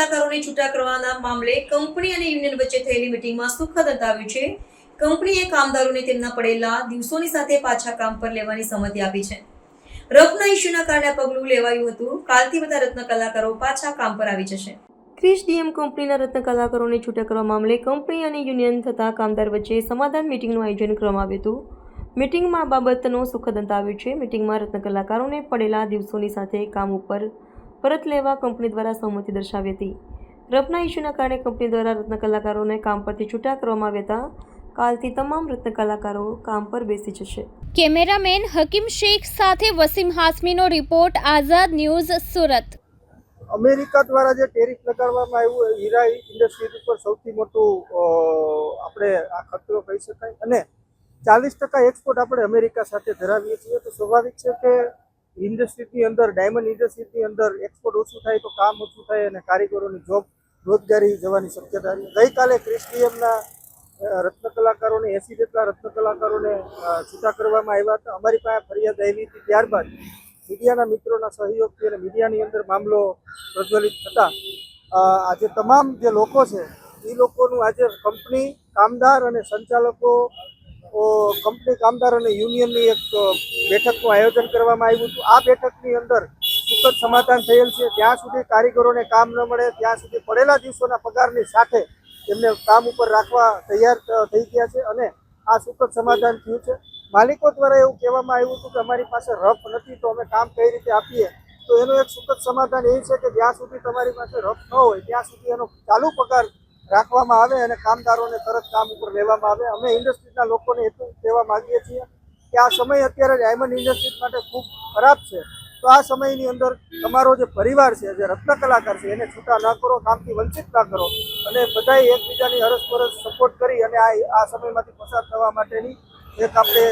કલાકારોને છૂટા કરવાના મામલે કંપની અને યુનિયન વચ્ચે થયેલી મિટિંગમાં સુખદ અંતાવ્યું છે. કંપનીએ કામદારોને તેમના પડેલા દિવસોની સાથે પાછા કામ પર લેવાની સંમતિ આપી છે. રત્ન ઇસ્યુના કારણે પગલું લેવાયું હતું. કાલથી બધા રત્ન કલાકારો પાછા કામ પર આવી જશે. ક્રિશ ડીએમ કંપનીના રત્ન કલાકારોને છૂટા કરવા મામલે કંપની અને યુનિયન તથા કામદાર વચ્ચે સમાધાન મિટિંગનું આયોજન કરવામાં આવ્યું હતું. મિટિંગમાં આ બાબતનો સુખદ અંત આવ્યો છે. મિટિંગમાં રત્ન કલાકારોને પડેલા દિવસોની સાથે કામ ઉપર પરત લેવા કંપની દ્વારા સહમતિ દર્શાવી હતી. રફના ઇસ્યુના કારણે કંપની દ્વારા રત્ન કલાકારોને કામ પરથી છૂટા કરવામાં આવ્યા હતા. કાલથી તમામ રત્ન કલાકારો કામ પર બેસી જશે. કેમેરામેન હકીમ શેખ સાથે Wasim હાસમીનો report Azad news Surat. America દ્વારા જે ટેરિફ લગાડવામાં આવ્યું એ હીરા ઇન્ડસ્ટ્રી ઉપર સૌથી મોટું આપણે આ ખતરો કહી શકાય. અને ચાલીસ ટકા એક્સપોર્ટ આપણે અમેરિકા સાથે ધરાવીએ છીએ. તો સ્વાભાવિક છે કે ઇન્ડસ્ટ્રીની અંદર ડાયમંડ ઇન્ડસ્ટ્રીની અંદર એક્સપોર્ટ ઓછું થાય તો કામ ઓછું થાય અને કારીગરોની જોબ રોજગારી જવાની શક્યતા ગઈકાલે ક્રિસ્ટીએમના રત્ન કલાકારોને એસી જેટલા રત્ન કલાકારોને છૂટા કરવામાં આવ્યા હતા. અમારી પાસે ફરિયાદ આવી હતી ત્યારબાદ મીડિયાના મિત્રોના સહયોગથી અને મીડિયાની અંદર મામલો પ્રજ્વલિત થતાં આજે તમામ જે લોકો છે, એ લોકોનું આજે કંપની કામદાર અને સંચાલકો કંપની કામદાર અને યુનિયનની એક બેઠકનું આયોજન કરવામાં આવ્યું હતું. આ બેઠકની અંદર સુખદ સમાધાન થયેલ છે. ત્યાં સુધી કારીગરોને કામ ન મળે, ત્યાં સુધી પડેલા દિવસોના પગારની સાથે એમને કામ ઉપર રાખવા તૈયાર થઈ ગયા છે અને આ સુખદ સમાધાન થયું છે. માલિકો દ્વારા એવું કહેવામાં આવ્યું હતું કે અમારી પાસે રફ નથી, તો અમે કામ કઈ રીતે આપીએ? તો એનું એક સુખદ સમાધાન એ છે કે જ્યાં સુધી તમારી પાસે રફ ન હોય, ત્યાં સુધી એનો ચાલુ પગાર રાખવામાં આવે અને કામદારોને તરત કામ ઉપર લેવામાં આવે. અમે ઇન્ડસ્ટ્રીના લોકોને એટલું કહેવા માંગીએ છીએ કે આ સમય અત્યારે ડાયમંડ ઇન્ડસ્ટ્રી માટે ખૂબ ખરાબ છે. તો આ સમયની અંદર તમારો જે પરિવાર છે, જે રત્ન કલાકાર છે, એને છૂટા ન કરો, કામથી વંચિત ના કરો અને બધાએ એકબીજાની અરસપરસ સપોર્ટ કરી અને આ આ સમયમાંથી પસાર થવા માટેની એક આપણે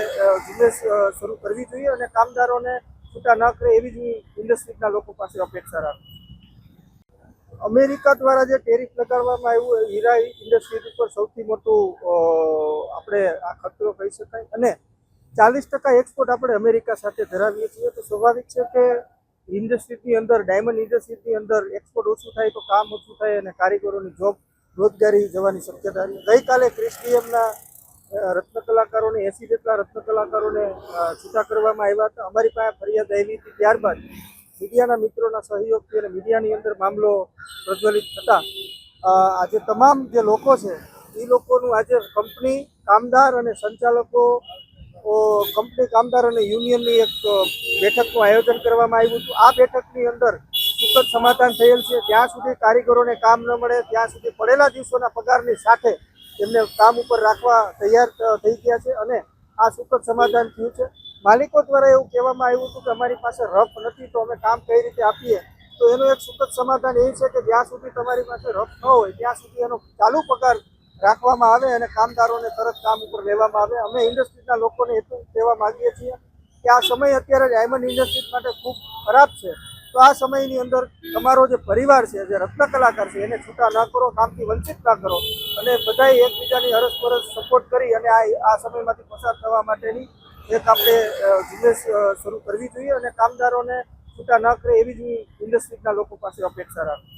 ઝુંબેશ શરૂ કરવી જોઈએ અને કામદારોને છૂટા ન કરે એવી જ ઇન્ડસ્ટ્રીના લોકો પાસે અપેક્ષા રાખું અમેરિકા દ્વારા જે ટેરિફ લગાડવામાં આવ્યું હીરા ઇન્ડસ્ટ્રી ઉપર સૌથી મોટું આપણે આ ખતરો કહી શકાય. અને ચાલીસ ટકા એક્સપોર્ટ આપણે અમેરિકા સાથે ધરાવીએ છીએ. તો સ્વાભાવિક છે કે ઇન્ડસ્ટ્રીની અંદર, ડાયમંડ ઇન્ડસ્ટ્રીની અંદર એક્સપોર્ટ ઓછું થાય તો કામ ઓછું થાય અને કારીગરોની જોબ રોજગારી જવાની શક્યતા રહી. ગઈકાલે ક્રિસ્ટીએમના રત્ન કલાકારોને એસી જેટલા રત્ન કલાકારોને છૂટા કરવામાં આવ્યા હતા. અમારી પાસે ફરિયાદ આવી હતી ત્યારબાદ મીડિયાના મિત્રોના સહયોગથી અને મીડિયાની અંદર મામલો પ્રજ્વલિત થતાં આજે તમામ જે લોકો છે, એ લોકોનું આજે કંપની કામદાર અને સંચાલકો કંપની કામદાર અને યુનિયનની એક બેઠકનું આયોજન કરવામાં આવ્યું હતું. આ બેઠકની અંદર સુખદ સમાધાન થયેલ છે. જ્યાં સુધી કારીગરોને કામ ન મળે, ત્યાં સુધી પડેલા દિવસોના પગારની સાથે એમને કામ ઉપર રાખવા તૈયાર થઈ ગયા છે અને આ સુખદ સમાધાન થયું છે. માલિકો દ્વારા એવું કહેવામાં આવ્યું હતું કે અમારી પાસે રફ નથી, તો અમે કામ કઈ રીતે આપીએ? તો એનું એક સુખદ સમાધાન એ છે કે જ્યાં સુધી તમારી પાસે રફ ન હોય, ત્યાં સુધી એનો ચાલુ પગાર રાખવામાં આવે અને કામદારોને તરત કામ ઉપર લેવામાં આવે. અમે ઇન્ડસ્ટ્રીના લોકોને એટલું કહેવા માંગીએ છીએ કે આ સમય અત્યારે ડાયમંડ ઇન્ડસ્ટ્રી માટે ખૂબ ખરાબ છે. તો આ સમયની અંદર તમારો જે પરિવાર છે, જે રત્ન કલાકાર છે, એને છૂટા ના કરો, કામથી વંચિત ના કરો અને બધાએ એકબીજાની અરસપરસ સપોર્ટ કરી અને આ આ સમયમાંથી પસાર થવા માટેની એક આપણે બિઝનેસ શરૂ કરવી જોઈએ અને કામદારોને છૂટા ન કરે એવી જ ઇન્ડસ્ટ્રીના લોકો પાસે અપેક્ષા રાખું